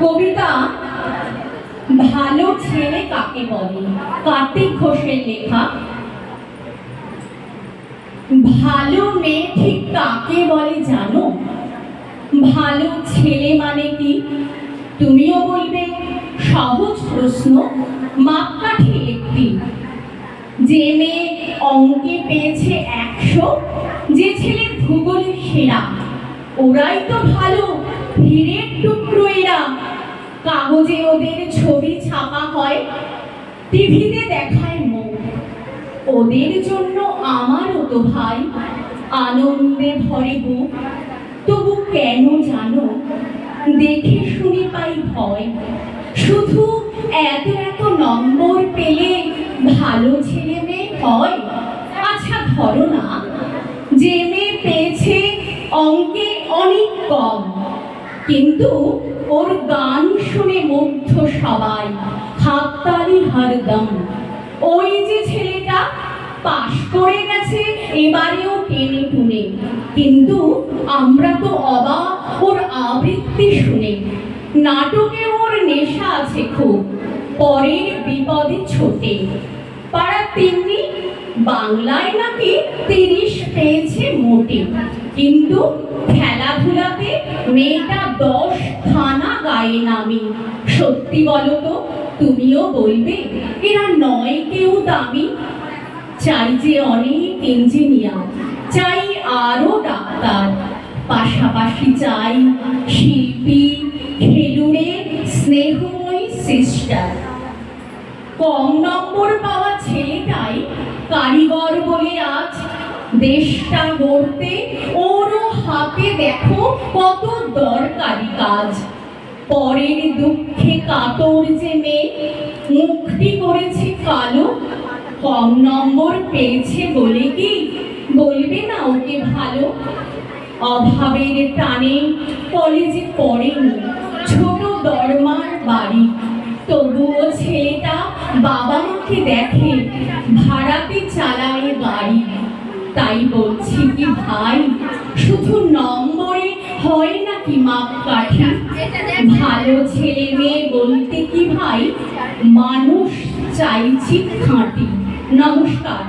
কবিতা ভালো ছেলে কাকে বলে? কার্তিক ঘোষের লেখা। ভালো মেয়ে ঠিক কাকে বলে জানো? ভালো ছেলে মানে কি? তুমিও বলবে, সহজ প্রশ্ন, মাপকাঠি একটি। যে মেয়ে অঙ্কে পেয়েছে একশো, যে ছেলে ভূগোলে সেরা, ওরাই তো ভালো হীরের টুকরো এরা। কাগজে ওদের ছবি ছাপা হয়, টিভিতে দেখায় মুখ। ওদের জন্য আমারও তো ভাই, আনন্দে ভরে বুক। তবু কেন জানো? দেখে শুনে পাই ভয়। শুধু এত এত নম্বর পেলে ভালো ছেলে মেয়ে হয়? আচ্ছা ধরো না, যে মেয়ে পেয়েছে অঙ্কে অনেক কম। কিন্তু ওর গান শুনে মুগ্ধ সবাই, হাততালি হরদম। ওই যে ছেলেটা পাশ করে গেছে, এবারেও টেনে টুনে। কিন্তু আমরা তো অবাক, ওর আবৃত্তি শুনে। নাটকে ওর নেশা আছে খুব, পরের বিপদে ছোটে। পাড়া তিন্নি, বাংলায় নাকি তিরিশ পেয়েছে মোটে। কিন্তু খেলাধুলাতে মেয়েটা নামি। সত্যি বলো তো, তুমিও বলবে, এরা নয় কেউ দামি। চাই যে অনেক ইঞ্জিনিয়ার চাই আরও ডাক্তার। পাশাপাশি চাই শিল্পী, খেলুড়ে, স্নেহময়ী সিস্টার কম নম্বর পাওয়া ছেলেটাই কারিগর বলে আজ দেশটা গড়তে ওরও হাতে দেখো কত দরকারি কাজ। পরের দুঃখে কাতর যে মেয়ে, মুক্তি করেছে কালো, কম নম্বর পেয়েছে বলে কি? বলবে না ওকে ভালো? অভাবের টানে কলেজে পড়েনি, ছোট দরমার বাড়ি। তবুও ছেলেটা বাবা মাকে দেখে, ভাড়াতে চালায় তাই বলছি কি ভাই, শুধু নম্বরে হয় নাকি মাপ কাঠি? ভালো ছেলে মেয়ে বলতে কি ভাই? মানুষ চাইছি খাঁটি। নমস্কার।